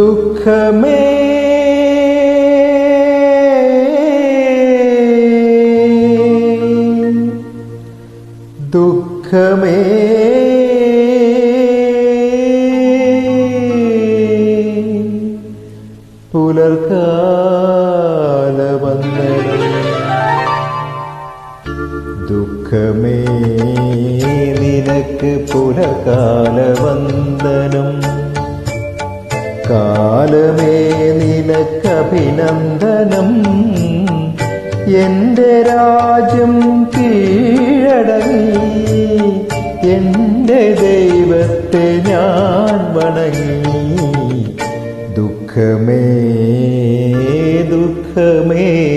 ദുഃഖമേ. ദുഃഖമേ. പുലർക്കാലവന്ദനം ദുഃഖമേ നിനക്ക് പുലർക്കാലവന്ദനം കാലമേ നിനക്കഭിനന്ദനം. എന്റെ രാജ്യം കീഴടങ്ങി. എന്റെ ദൈവത്തെ ഞാൻ വണങ്ങി. ദുഃഖമേ ദുഃഖമേ.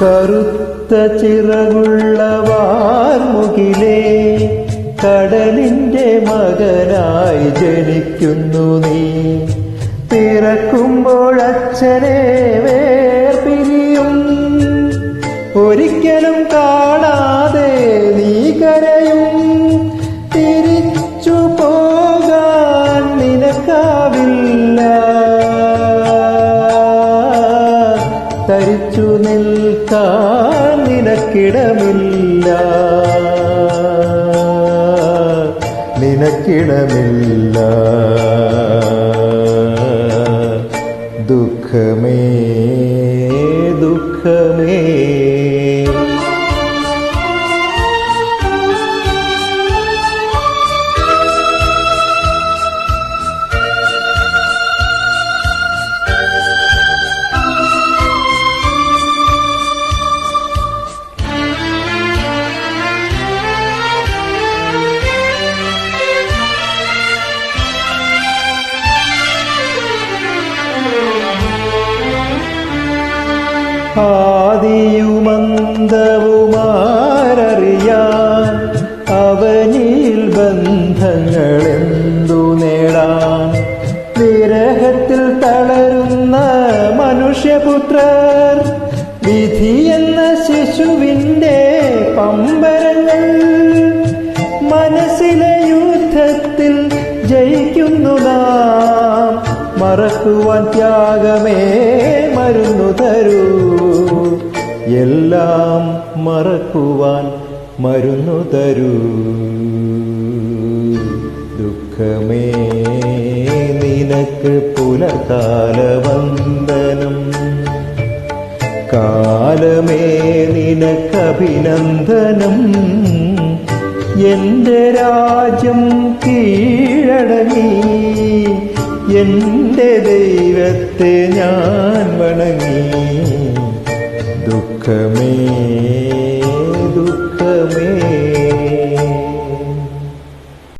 കറുത്ത ചിറകുള്ള വാർമുകിലേ കടലിന്റെ മകനായി ജനിക്കുന്നു നീ. പിറക്കുമ്പോൾ അച്ഛനെ വേർപിരിയും തരിച്ചു നിൽക്കാൻ നിനക്കിടമില്ല. നിനക്കിടമില്ല. ദുഃഖമേ ദുഃഖമേ. ആദിയുമന്തവുമാരറിയാൻ അവനിൽ ബന്ധങ്ങളെന്തു നേടാൻ? വിരഹത്തിൽ തളരുന്ന മനുഷ്യപുത്രർ വിധി എന്ന ശിശുവിന്റെ പമ്പരങ്ങൾ മനസ്സിലെ യുദ്ധത്തിൽ ജയിക്കുന്നു നാം. മറക്കുവാൻ ത്യാഗമേ മരുന്നു തരൂ. എല്ലാം മറക്കുവാൻ മരുന്നു തരൂ. ദുഃഖമേ നിനക്ക് പുലകാലവന്ദനം കാലമേ നിനക്കഭിനന്ദനം. എന്റെ രാജ്യം കീഴടങ്ങി. എന്റെ ദൈവത്തെ ഞാൻ വണങ്ങി. दुख में